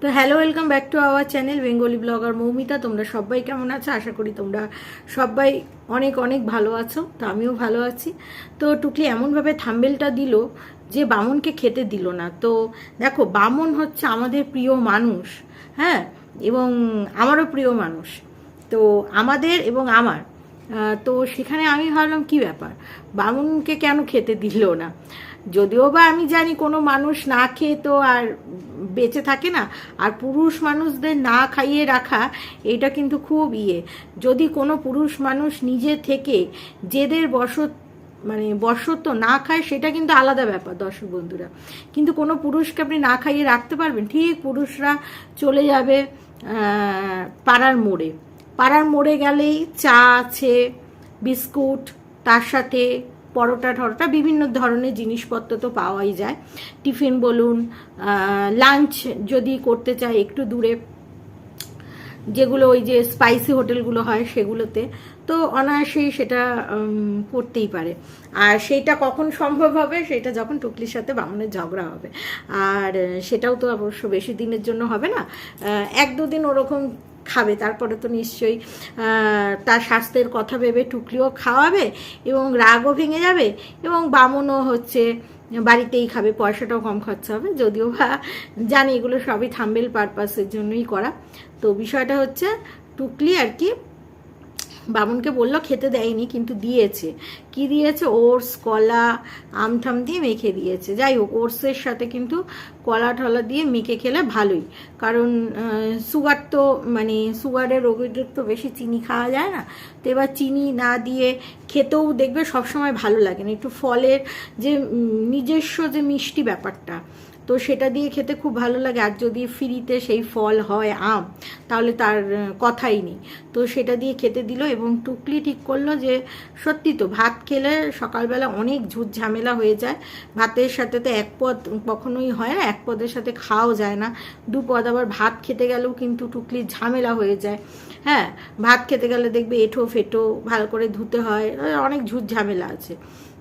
তো hello welcome back to our channel Bengali blogger Moumita তোমরা সবাই কেমন আছো? আশা করি তোমরা সবাই অনেক অনেক ভালো আছো, তো আমিও ভালো আছি। তো টুকলি এমনভাবে থাম্বেলটা দিল যে বামনকে খেতে দিল না। তো দেখো, বামন হচ্ছে আমাদের প্রিয় মানুষ হ্যাঁ এবং আমারও প্রিয় মানুষ। তো আমাদের এবং আমার তো সেখানে আমি ভাবলাম কি ব্যাপার? বামুনকে কেন খেতে দিল না? যদিও বা আমি জানি কোনো মানুষ না খেয়ে তো আর বেঁচে থাকে না, আর পুরুষ মানুষদের না খাইয়ে রাখা, এটা কিন্তু খুব ইয়ে। যদি কোনো পুরুষ মানুষ নিজে থেকে জেদের বসত মানে বশত না খায়, সেটা কিন্তু আলাদা ব্যাপার, দর্শক বন্ধুরা। কিন্তু কোনো পুরুষকে আপনি না খাইয়ে রাখতে পারবেন, ঠিক পুরুষরা চলে যাবে পাড়ার মোড়ে। পাড়ার মোড়ে গেলেই চা আছে, বিস্কুট, তার সাথে পরোটা ঠরোটা বিভিন্ন ধরনের জিনিসপত্র তো পাওয়াই যায়। টিফিন বলুন লাঞ্চ যদি করতে চায় একটু দূরে, যেগুলো ওই যে স্পাইসি হোটেলগুলো হয় সেগুলোতে, তো অনায়াসেই সেটা করতেই পারে। আর সেইটা কখন সম্ভব হবে সেটা যখন টুকলির সাথে বামনের ঝগড়া হবে। আর সেটাও তো অবশ্য বেশি দিনের জন্য হবে না। এক দুদিন ওরকম খাবে, তারপরে তো নিশ্চয়ই তার স্বাস্থ্যের কথা ভেবে টুকলিও খাওয়াবে এবং রাগও ভেঙে যাবে এবং বামনও হচ্ছে বাড়িতেই খাবে, পয়সাটাও কম খরচা হবে। যদিও বা জানি এগুলো সবই থাম্বেল পারপাসের জন্যই করা। তো বিষয়টা হচ্ছে, টুকলি আর কি বামুনকে বলল, খেতে দেয়নি, কিন্তু দিয়েছে। কি দিয়েছে? ওটস, কলা আমঠাম দিয়ে মেখে দিয়েছে। যাই হোক, ওটসের সাথে কিন্তু কলা টলা দিয়ে মেখে খেলে ভালোই। কারণ সুগার তো মানে সুগারের রোগীদের তো বেশি চিনি খাওয়া যায় না। তো এবার চিনি না দিয়ে খেতেও দেখবে সবসময় ভালো লাগে না। একটু ফলের যে নিজস্ব যে মিষ্টি ব্যাপারটা তো সেটা দিয়ে খেতে খুব ভালো লাগে। আর যদি ফ্রিতে সেই ফল হয়, আম, তাহলে তার কথাই নেই। তো সেটা দিয়ে খেতে দিল এবং টুকলি ঠিক করল যে, সত্যি তো ভাত খেলে সকালবেলা অনেক ঝুট ঝামেলা হয়ে যায়। ভাতের সাথে তো এক পদ কখনোই হয় না, এক পদের সাথে খাওয়াও যায় না। দু পদ আবার ভাত খেতে গেলেও কিন্তু টুকলির ঝামেলা হয়ে যায়। হ্যাঁ ভাত খেতে গেলে দেখবে এঁঠো ফেটো ভালো করে ধুতে হয়, অনেক ঝুট ঝামেলা আছে।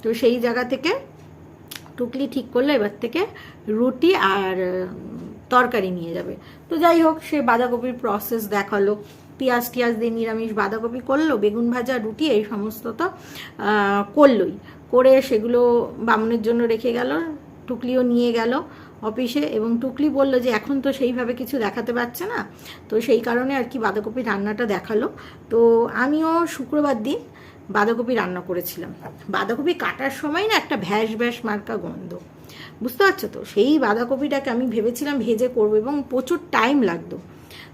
তো সেই জায়গা থেকে টুকলি ঠিক করল এবার থেকে রুটি আর তরকারি নিয়ে যাবে। তো যাই হোক, সে বাঁধাকপির প্রসেস দেখাল। পেঁয়াজ টিয়াজ দিয়ে নিরামিষ বাঁধাকপি করল, বেগুন ভাজা, রুটি, এই সমস্ত তো করলোই। করে সেগুলো বামুনের জন্য রেখে গেল, টুকলিও নিয়ে গেল অফিসে এবং টুকলি বলল যে, এখন তো সেইভাবে কিছু দেখাতে পারছে না। তো সেই কারণে আর কি বাঁধাকপি রান্নাটা দেখাল। তো আমিও শুক্রবার দিন বাঁধাকপি রান্না করেছিলাম। বাঁধাকপি কাটার সময় না একটা ভ্যাস ভ্যাস মার্কা গন্ধ। বুঝতে পারছ তো? সেই বাঁধাকপিটাকে আমি ভেবেছিলাম ভেজে করব এবং প্রচুর টাইম লাগতো।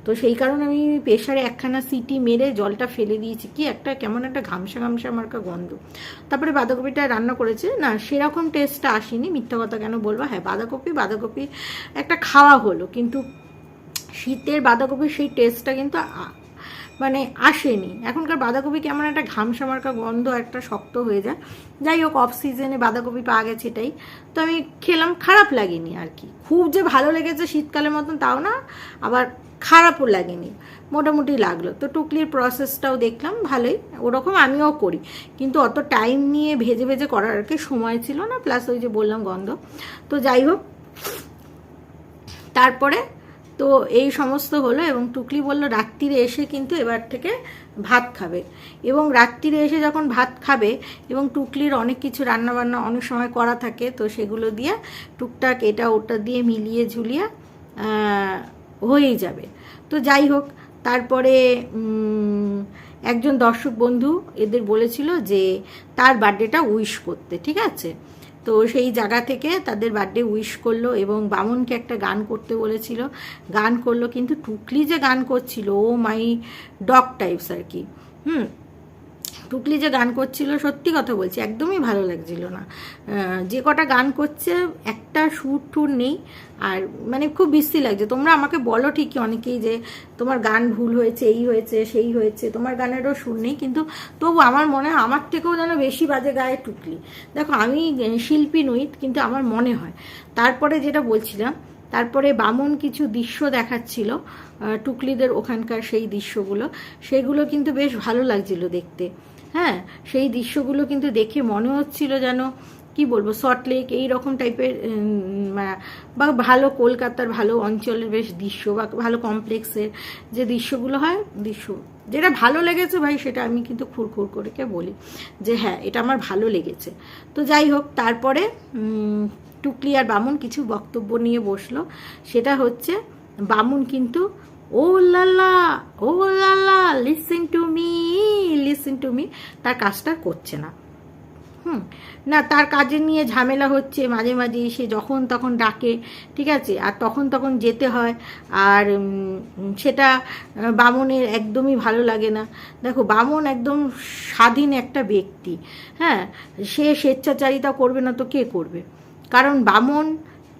তো সেই কারণে আমি প্রেশারে একখানা সিটি মেরে জলটা ফেলে দিয়েছি। কি একটা, কেমন একটা ঘামসা ঘামসা মার্কা গন্ধ। তারপরে বাঁধাকপিটা রান্না করেছে। না, সেরকম টেস্টটা আসেনি। মিথ্যা কথা কেন বলব? হ্যাঁ বাঁধাকপি বাঁধাকপি একটা খাওয়া হলো। কিন্তু শীতের বাঁধাকপির সেই টেস্টটা কিন্তু মানে আসেনি। এখনকার বাঁধাকপি কেমন একটা ঘামসা মার্কা গন্ধ, একটা শক্ত হয়ে যায়। যাই হোক অফ সিজনে বাঁধাকপি পাওয়া গেছে এটাই। তো আমি খেলাম, খারাপ লাগেনি আর কি। খুব যে ভালো লেগেছে শীতকালের মতন তাও না, আবার খারাপও লাগেনি। মোটামুটি লাগল। তো টুকলির প্রসেসটাও দেখলাম, ভালোই। ওরকম আমিও করি। কিন্তু অত টাইম নিয়ে ভেজে ভেজে করার আর কি সময় ছিল না প্লাস ওই যে বললাম গন্ধ। তো যাই হোক, তারপরে তো এই সমস্ত হলো এবং টুকলি বলল, রাত্রিরে এসে কিন্তু এবার থেকে ভাত খাবে। এবং রাত্রিরে এসে যখন ভাত খাবে এবং টুকলির অনেক কিছু রান্নাবান্না অনেক সময় করা থাকে, তো সেগুলো দিয়ে টুকটাক এটা ওটা দিয়ে মিলিয়ে ঝুলিয়ে হয়েই যাবে। তো যাই হোক, তারপরে একজন দর্শক বন্ধু এদের বলেছিল যে তার বার্থডেটা উইশ করতে, ঠিক আছে? তো সেই জায়গা থেকে তাদের বার্থডে উইশ করল এবং বামনকে একটা গান করতে বলেছিল। গান করল, কিন্তু টুকলি যে গান করছিল, ও মাই ডগ টাইপস আর কি। হুম? টুকলি যে গান করছিল, সত্যি কথা বলছি, একদমই ভালো লাগছিল না। যে কটা গান করছে, একটা সুর টুর নেই, আর মানে খুব বিশ্রী লাগছে। তোমরা আমাকে বলো ঠিকই অনেকেই যে, তোমার গান ভুল হয়েছে, এই হয়েছে, সেই হয়েছে, তোমার গানেরও সুর নেই, কিন্তু তবু আমার মনে হয়, আমার থেকেও যেন বেশি বাজে গায়ে টুকলি। দেখো, আমি শিল্পী নই, কিন্তু আমার মনে হয়। তারপরে যেটা বলছিলাম তারপরে বামন কিছু দৃশ্য দেখাচ্ছিল টুকলিদের ওখানকার সেই দৃশ্যগুলো। সেগুলো কিন্তু বেশ ভালো লাগছিল দেখতে। হ্যাঁ সেই দৃশ্যগুলো কিন্তু দেখে মনে হচ্ছিল যেন, কি বলব সল্টলেক এই রকম টাইপের বা ভালো কলকাতার, ভালো অঞ্চলের বেশ দৃশ্য, বা ভালো কমপ্লেক্সের যে দৃশ্যগুলো হয়, দৃশ্য। যেটা ভালো লেগেছে ভাই, সেটা আমি কিন্তু খুরখুর করে বলি যে হ্যাঁ এটা আমার ভালো লেগেছে। তো যাই হোক, তারপরে টুকলি আর বামুন কিছু বক্তব্য নিয়ে বসল। সেটা হচ্ছে, বামুন কিন্তু, ও লালা ও লালা listen to me listen to me তার কাজটা করছে না। হুম, না, তার কাজে নিয়ে ঝামেলা হচ্ছে মাঝে মাঝে সে যখন তখন ডাকে, ঠিক আছে? আর তখন তখন যেতে হয়। আর সেটা বামনের একদমই ভালো লাগে না। দেখো, বামন একদম স্বাধীন একটা ব্যক্তি। হ্যাঁ সে স্বেচ্ছাচারিতা করবে না তো কে করবে? কারণ বামন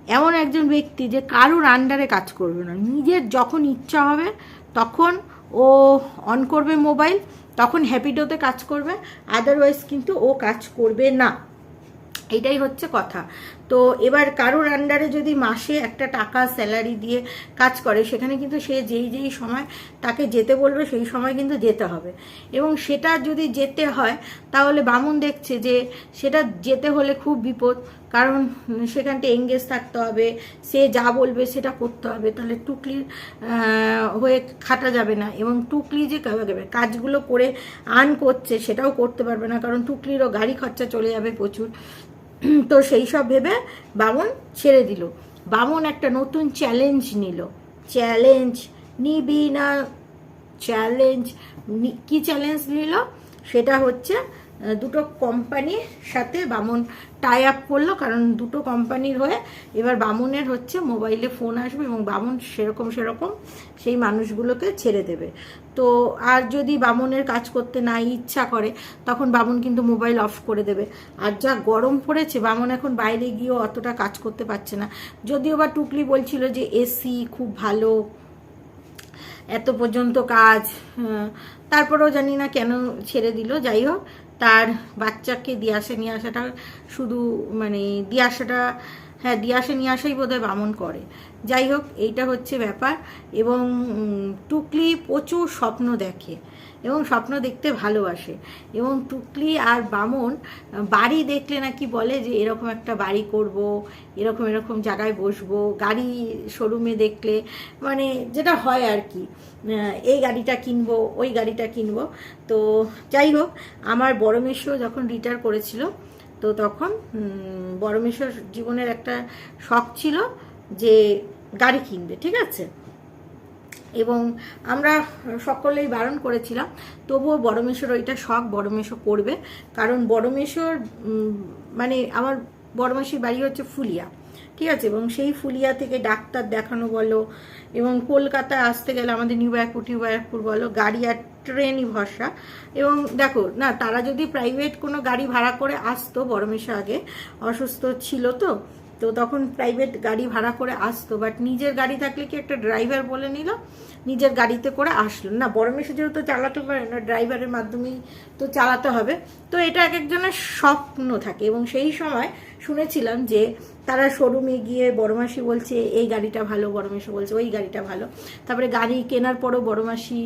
এমন একজন ব্যক্তি যে কারোর আন্ডারে কাজ করবে না। নিজের যখন ইচ্ছা হবে, তখন ও অন করবে মোবাইল তখন হ্যাপিডোতে কাজ করবে আদারওয়াইজ কিন্তু ও কাজ করবে না। এটাই হচ্ছে কথা। তো এবার কারোর আন্ডারে যদি মাসে একটা টাকা স্যালারি দিয়ে কাজ করে, সেখানে কিন্তু সে যেই যেই সময় তাকে যেতে বলবে, সেই সময় কিন্তু যেতে হবে। এবং সেটা যদি যেতে হয়, তাহলে বামুন দেখছে যে সেটা যেতে হলে খুব বিপদ, কারণ সেখানটা এঙ্গেজ থাকতে হবে, সে যা বলবে সেটা করতে হবে। তাহলে টুকলির হয়ে খাটা যাবে না এবং টুকলি যে কাজগুলো করে আর্ন করছে, সেটাও করতে পারবে না, কারণ টুকলিরও গাড়ি খরচা চলে যাবে প্রচুর। তো সেই সব ভেবে বামন ছেড়ে দিল। বামন একটা নতুন চ্যালেঞ্জ নিল। চ্যালেঞ্জ নিবি না চ্যালেঞ্জ কি চ্যালেঞ্জ নিল? সেটা হচ্ছে দুটো কোম্পানির সাথে বামন টাই আপ করল কারণ দুটো কোম্পানির হয়ে এবার বামনের হচ্ছে মোবাইলে ফোন আসবে এবং বামন সেরকম সেরকম সেই মানুষগুলোকে ছেড়ে দেবে। তো আর যদি বামনের কাজ করতে না ইচ্ছা করে তখন বামন কিন্তু মোবাইল অফ করে দেবে। আর যা গরম পড়েছে বামন এখন বাইরে গিয়েও অতটা কাজ করতে পারছে না। যদিও বা টুকলি বলছিল যে এসি খুব ভালো এত পর্যন্ত কাজ হ্যাঁ, তারপরেও জানি না কেন ছেড়ে দিল। যাই হোক তার বাচ্চাকে দিয়ে আসে, নিয়ে আসাটা শুধু মানে দিয়ে আসাটা হ্যাঁ দিয়ে আসে, নিয়ে আসাই বোধহয় বামন করে। যাই হোক, এইটা হচ্ছে ব্যাপার এবং টুকলি প্রচুর স্বপ্ন দেখে। এবং স্বপ্ন দেখতে ভালোবাসে। এবং টুকলি আর বামন বাড়ি দেখলে নাকি বলে যে, এরকম একটা বাড়ি করব, এরকম এরকম জায়গায় বসবো, গাড়ি শোরুমে দেখলে। মানে যেটা হয় আর কি এই গাড়িটা কিনবো, ওই গাড়িটা কিনবো। তো যাই হোক, আমার বড় যখন রিটায়ার করেছিল, তো তখন বড় জীবনের একটা শখ ছিল যে, গাড়ি কিনবে, ঠিক আছে? এবং আমরা সকলেই বারণ করেছিলাম, তবুও বড় মেশোর ওইটা শখ বড় মেশো করবে। কারণ বড় মেশোর মানে আমার বড় মাসির বাড়ি হচ্ছে ফুলিয়া, ঠিক আছে? এবং সেই ফুলিয়া থেকে ডাক্তার দেখানো বলো, এবং কলকাতায় আসতে গেলে আমাদের নিউ ব্যারাকপুর নিউ ব্যারাকপুর বলো, গাড়ি আর ট্রেনই ভরসা। এবং দেখো, না, তারা যদি প্রাইভেট কোনো গাড়ি ভাড়া করে আসতো বড় মেশো আগে, অসুস্থ ছিল তো তো তখন প্রাইভেট গাড়ি ভাড়া করে আসতো বাট নিজের গাড়ি থাকলে কি একটা ড্রাইভার বলে নিল? নিজের গাড়িতে করে আসলো। না বড় মেশো যেহেতু চালাতে পারে না ড্রাইভারের মাধ্যমেই তো চালাতে হবে। তো এটা এক একজনের স্বপ্ন থাকে এবং সেই সময় শুনেছিলাম যে তারা শোরুমে গিয়ে বড় মাসি বলছে, এই গাড়িটা ভালো বড় মেশো বলছে, ওই গাড়িটা ভালো। তারপরে গাড়ি কেনার পরও বড় মাসি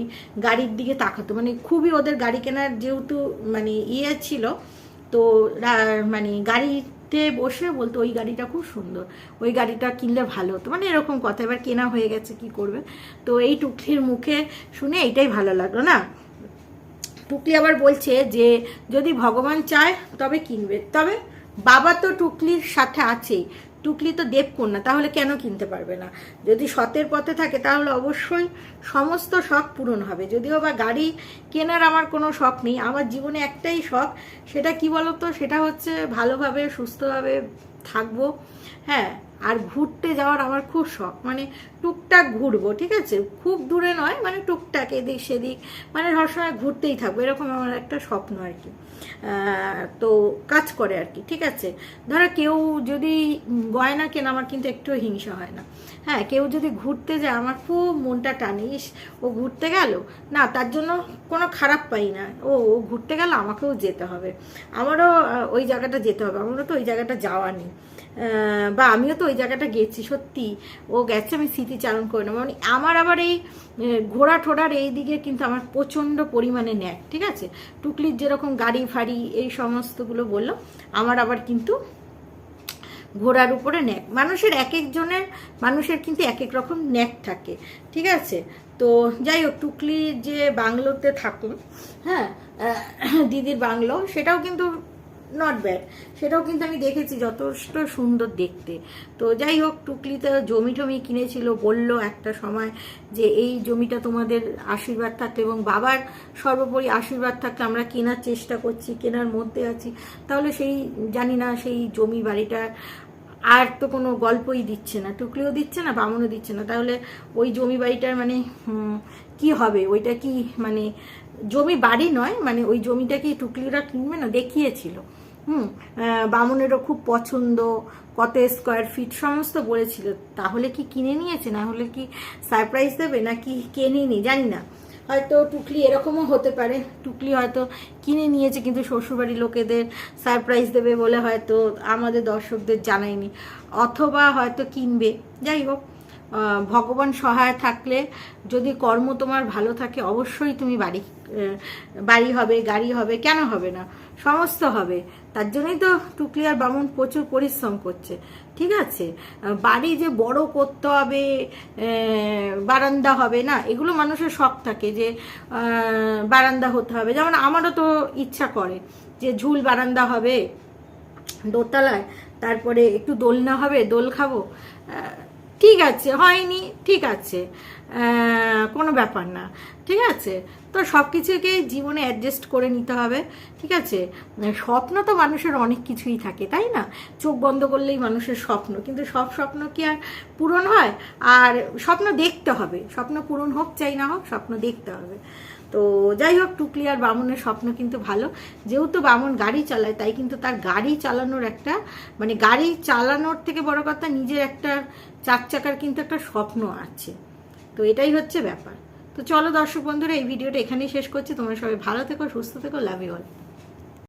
গাড়ির দিকে তাকাতো। মানে খুবই ওদের গাড়ি কেনার যেহেতু মানে ইয়ে ছিল, তো মানে গাড়িতে বসে বলতো, ওই গাড়িটা খুব সুন্দর, ওই গাড়িটা কিনলে ভালো। হতো মানে এরকম কথা, এবার কেনা হয়ে গেছে, কি করবে? তো এই টুকলির মুখে শুনে এইটাই ভালো লাগল, না? টুকলি আবার বলছে যে, যদি ভগবান চায়, তবে কিনবে। তবে বাবা তো টুকলির সাথে আছেই। টুকলি তো দেবকন্যা তাহলে কেন কিনতে পারবে না? যদি সতের পথে থাকে, তাহলে অবশ্যই সমস্ত শখ পূরণ হবে। যদিও বা গাড়ি কেনার আমার কোনো শখ নেই, আমার জীবনে একটাই শখ, সেটা কি বলতো? সেটা হচ্ছে ভালোভাবে, সুস্থভাবে থাকব। হ্যাঁ আর ঘুরতে যাওয়ার আমার খুব শখ। মানে টুকটাক ঘুরবো, ঠিক আছে? খুব দূরে নয় মানে টুকটাক এদিক সেদিক মানে সবসময় ঘুরতেই থাকব, এরকম আমার একটা স্বপ্ন আর কি। তো কাজ করে আর কি, ঠিক আছে? ধরো কেউ যদি গয়না কেনা, আমার কিন্তু একটু হিংসা হয় না। হ্যাঁ কেউ যদি ঘুরতে যায়, আমার খুব মনটা টানে, ইস, ও ঘুরতে গেল? না, তার জন্য কোনো খারাপ পাই না। ও ও ঘুরতে গেল, আমাকেও যেতে হবে। আমারও ওই জায়গাটা যেতে হবে, আমারও তো ওই জায়গাটা যাওয়া নেই। বা আমিও তো ওই জায়গাটা গেছি, সত্যি। ও গেছে, আমি স্মৃতিচারণ করে নেব। মানে আমার আবার এই ঘোড়া ঠোড়ার এই দিকে কিন্তু আমার প্রচণ্ড পরিমাণে ন্যাক, ঠিক আছে? টুকলির যেরকম গাড়ি ফাড়ি এই সমস্তগুলো বলল, আমার আবার কিন্তু ঘোড়ার উপরে ন্যাক। মানুষের এক একজনের, মানুষের কিন্তু এক এক রকম ন্যাক থাকে, ঠিক আছে? তো যাই হোক টুকলি যে বাংলোতে থাকুন হ্যাঁ দিদির বাংলো, সেটাও কিন্তু নট ব্যাড সেটাও কিন্তু আমি দেখেছি যথেষ্ট সুন্দর দেখতে। তো যাই হোক, টুকলিতে জমি টমি কিনেছিল, বলল একটা সময় যে এই জমিটা তোমাদের আশীর্বাদ থাকলে এবং বাবার সর্বোপরি আশীর্বাদ থাকলে আমরা কেনার চেষ্টা করছি, কেনার মধ্যে আছি। তাহলে সেই, জানি না, সেই জমি বাড়িটার আর তো কোনো গল্পই দিচ্ছে না। টুকলিও দিচ্ছে না, বামনও দিচ্ছে না। তাহলে ওই জমি বাড়িটার মানে কি হবে? ওইটা কি মানে জমি বাড়ি নয় মানে ওই জমিটা কি টুকলিরা কিনবে না, দেখিয়েছিল। হুম বামনেরও খুব পছন্দ, কত স্কোয়ার ফিট সমস্ত বলেছিল। তাহলে কি কিনে নিয়েছে? না হলে কি সারপ্রাইজ দেবে? নাকি কেনেনি? জানি না। হয়তো টুকলি এরকমও হতে পারে। টুকলি হয়তো কিনে নিয়েছে, কিন্তু শ্বশুরবাড়ির লোকেদের সারপ্রাইজ দেবে বলে হয়তো আমাদের দর্শকদের জানায়নি। অথবা হয়তো কিনবে। যাই হোক ভগবান সহায় থাকলে যদি কর্ম তোমার ভালো থাকে, অবশ্যই তুমি বাড়ি বাড়ি হবে, গাড়ি হবে, কেন হবে না? সমস্ত হবে। তার জন্যই তো টুকলি আর বামন প্রচুর পরিশ্রম করছে। ঠিক আছে? বাড়ি যে বড় করতে হবে বারান্দা হবে না, এগুলো মানুষের শখ থাকে যে বারান্দা হতে হবে। যেমন আমারও তো ইচ্ছা করে যে ঝুল বারান্দা হবে দোতলায়, তারপরে একটু দোলনা হবে, দোল খাব। ঠিক আছে, হয়নি, ঠিক আছে। কোনো ব্যাপার না, ঠিক আছে? তো সব কিছুকে জীবনে অ্যাডজাস্ট করে নিতে হবে, ঠিক আছে? স্বপ্ন তো মানুষের অনেক কিছুই থাকে, তাই না? চোখ বন্ধ করলেই মানুষের স্বপ্ন, কিন্তু সব স্বপ্ন কি আর পূরণ হয়? আর স্বপ্ন দেখতে হবে, স্বপ্ন পূরণ হোক, চাই না হোক, স্বপ্ন দেখতে হবে। তো যাই হোক টুকলি আর বামনের স্বপ্ন কিন্তু ভালো। যেহেতু বামন গাড়ি চালায়, তাই কিন্তু তার গাড়ি চালানোর একটা মানে গাড়ি চালানোর থেকে বড় কথা নিজের একটা চার চাকার কিন্তু একটা স্বপ্ন আছে। তো এটাই হচ্ছে ব্যাপার। তো চলো দর্শক বন্ধুরা, এই ভিডিওটা এখানেই শেষ করছি। তোমরা সবাই ভালো থেকো, সুস্থ থেকো লাভ ইউ অল